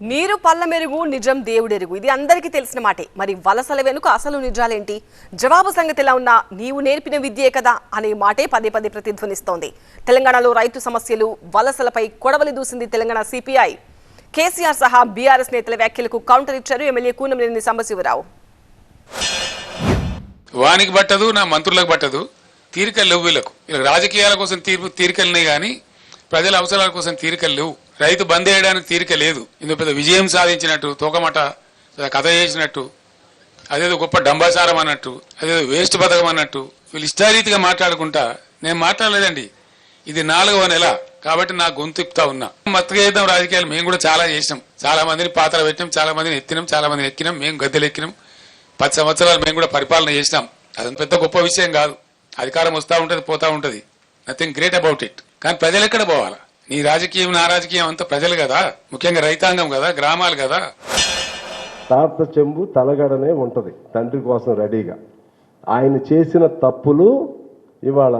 నీరు పళ్ళ మెరుగు నిజం దేవుడెరుగు ఇది అందరికీ తెలిసిన మాటే. మరి వలసల వెనుక అసలు నిజాలేంటి? జవాబు సంగతి ఎలా ఉన్నా నీవు నేర్పిన విద్యే కదా అనే మాటే పదే పదే ప్రతిధ్వనిస్తోంది. తెలంగాణలో రైతు సమస్యలు వలసలపై కొడవలి దూసింది తెలంగాణ సిపిఐ. కేసీఆర్ సహా బీఆర్ఎస్ నేతల వ్యాఖ్యలకు కౌంటర్ ఇచ్చారు ఎమ్మెల్యే కూనంనేని సాంబశివరావు. వానికి పట్టదు నా మంత్రులకు పట్టదు. తీరికలు లేవు వీళ్ళకు. రాజకీయాల కోసం తీర్పు తీరికలున్నాయి కానీ ప్రజల అవసరాల కోసం తీరికలు లేవు. రైతు బంద్ చేయడానికి తీరిక లేదు. ఇందులో పెద్ద విజయం సాధించినట్టు తోకమట కథ చేసినట్టు అదేదో గొప్ప డంబాసారం అన్నట్టు అదేదో వేస్ట్ పథకం అన్నట్టు వీళ్ళు ఇష్టారీతిగా మాట్లాడుకుంటా నేను మాట్లాడలేదండి. ఇది నాలుగవ నెల కాబట్టి నా గొంతు ఇప్తా ఉన్నా. మత్తుగా చేద్దాం రాజకీయాలు మేము కూడా చాలా చేసినాం. చాలా మందిని పాత్ర పెట్టినాం చాలా మందిని ఎత్తినాం చాలా మందిని ఎక్కినాం మేము గద్దెలు ఎక్కినాం. పది సంవత్సరాలు మేము కూడా పరిపాలన చేసినాం. అది పెద్ద గొప్ప విషయం కాదు. అధికారం వస్తూ ఉంటుంది పోతూ ఉంటుంది. నథింగ్ గ్రేట్ అబౌట్ ఇట్ కానీ ప్రజలు ఎక్కడ పోవాలా? నీ రాజకీయం నా రాజకీయం అంతా ప్రజలు కదా. ముఖ్యంగా రైతాంగం కదా గ్రామాలు కదా. తాత చెంబు తలగడనే ఉంటుంది తండ్రి కోసం రెడీగా. ఆయన చేసిన తప్పులు ఇవాళ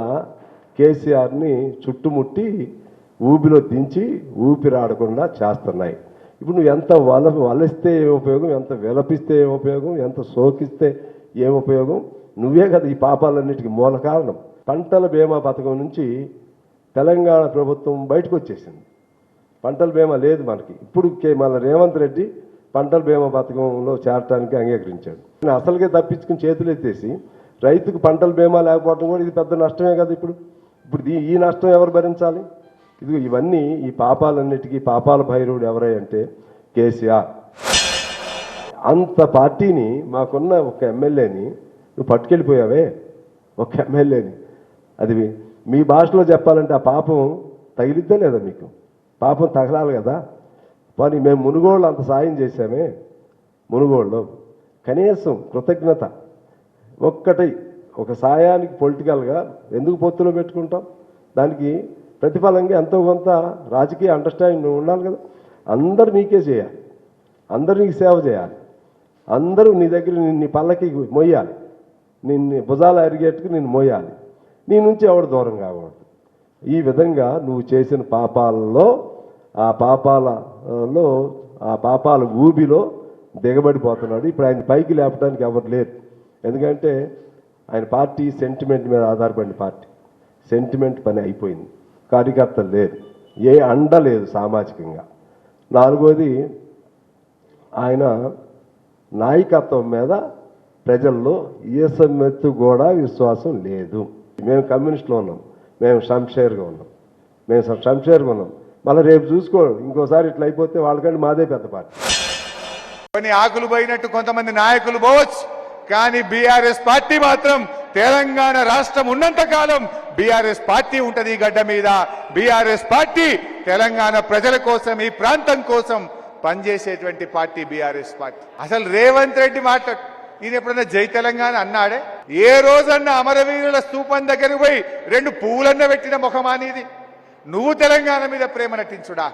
కేసీఆర్ని చుట్టుముట్టి ఊబిలో దించి ఊపిరాడకుండా చేస్తున్నాయి. ఇప్పుడు నువ్వు ఎంత వల వలిస్తే ఏ ఉపయోగం ఎంత విలపిస్తే ఏ ఉపయోగం ఎంత సోకిస్తే ఏం ఉపయోగం? నువ్వే కదా ఈ పాపాలన్నిటికీ మూల కారణం. పంటల బీమా పథకం నుంచి తెలంగాణ ప్రభుత్వం బయటకు వచ్చేసింది పంటల బీమా లేదు మనకి. ఇప్పుడు కే- రేవంత్ రెడ్డి పంటల బీమా పథకంలో చేరటానికి అంగీకరించాడు. ఆయన అసలుకే తప్పించుకుని చేతులు ఎత్తేసి రైతుకు పంటల బీమా లేకపోవడం కూడా ఇది పెద్ద నష్టమే కదా ఇప్పుడు. ఇప్పుడు ఈ- ఈ నష్టం ఎవరు భరించాలి? ఇది ఇవన్నీ ఈ పాపాలన్నిటికీ పాపాల భైరవుడు ఎవరై అంటే కేసీఆర్. అంత పార్టీని మాకున్న ఒక ఎమ్మెల్యేని నువ్వు పట్టుకెళ్ళిపోయావే. ఒక ఎమ్మెల్యేని. అది మీ భాషలో చెప్పాలంటే ఆ పాపం తగిలిద్దా లేదా మీకు? పాపం తగలాలి కదా. కానీ మేము మునుగోళ్ళు అంత సాయం చేశామే మునుగోళ్ళు. కనీసం కృతజ్ఞత. ఒక్కటి ఒక సాయానికి పొలిటికల్గా ఎందుకు పొత్తులో పెట్టుకుంటాం? దానికి ప్రతిఫలంగా ఎంతో కొంత రాజకీయ అండర్స్టాండింగ్ ఉండాలి కదా. అందరు నీకే చేయాలి. అందరూ నీకు సేవ చేయాలి. అందరూ నీ దగ్గర నీ- నీ పల్లకి మొయ్యాలి. నిన్ను భుజాలు అరిగేట్టుకు నిన్ను మోయాలి నీ నుంచి ఎవడు దూరం కాకూడదు. ఈ విధంగా నువ్వు చేసిన పాపాలలో ఆ పాపాలలో ఆ పాపాల ఊబిలో దిగబడిపోతున్నాడు. ఇప్పుడు ఆయన పైకి లేపడానికి ఎవరు లేరు. ఎందుకంటే ఆయన పార్టీ సెంటిమెంట్ మీద ఆధారపడిన పార్టీ. సెంటిమెంట్ పని అయిపోయింది. కార్యకర్తలు లేరు. ఏ అండ లేదు సామాజికంగా. నాలుగోది ఆయన నాయకత్వం మీద ప్రజల్లో ఈసమెత్తు కూడా విశ్వాసం లేదు. మేము కమ్యూనిస్ట్లో ఉన్నాం. మేము షంషేర్గా ఉన్నాం. మేము షం- షంషేర్గా ఉన్నాం. మళ్ళీ రేపు చూసుకో ఇంకోసారి ఇట్లా అయిపోతే వాళ్ళకంటే మాదే పెద్ద పార్టీ. కొన్ని ఆకులు పోయినట్టు కొంతమంది నాయకులు పోవచ్చు. కానీ బీఆర్ఎస్ పార్టీ మాత్రం తెలంగాణ రాష్ట్రం ఉన్నంత కాలం బీఆర్ఎస్ పార్టీ ఉంటది ఈ గడ్డ మీద. బీఆర్ఎస్ పార్టీ తెలంగాణ ప్రజల కోసం ఈ ప్రాంతం కోసం పనిచేసేటువంటి పార్టీ బీఆర్ఎస్ పార్టీ. అసలు రేవంత్ రెడ్డి మాట్లాడు ఈయన ఎప్పుడన్నా జై తెలంగాణ అన్నాడే? ఏ రోజన్నా అమరవీరుల స్తూపం దగ్గరకు పోయి రెండు పువ్వులన్న పెట్టిన ముఖమానిది నువ్వు తెలంగాణ మీద ప్రేమ నటించుడా?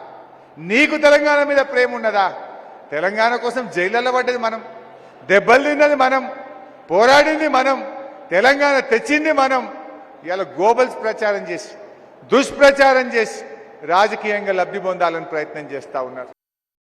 నీకు తెలంగాణ మీద ప్రేమ ఉన్నదా? తెలంగాణ కోసం జైళ్ళలో పడ్డది మనం. దెబ్బలు తిన్నది మనం. పోరాడింది మనం. తెలంగాణ తెచ్చింది మనం. ఇలా గోబల్స్ ప్రచారం చేసి దుష్ప్రచారం చేసి రాజకీయంగా లబ్ధి పొందాలని ప్రయత్నం చేస్తా ఉన్నారు.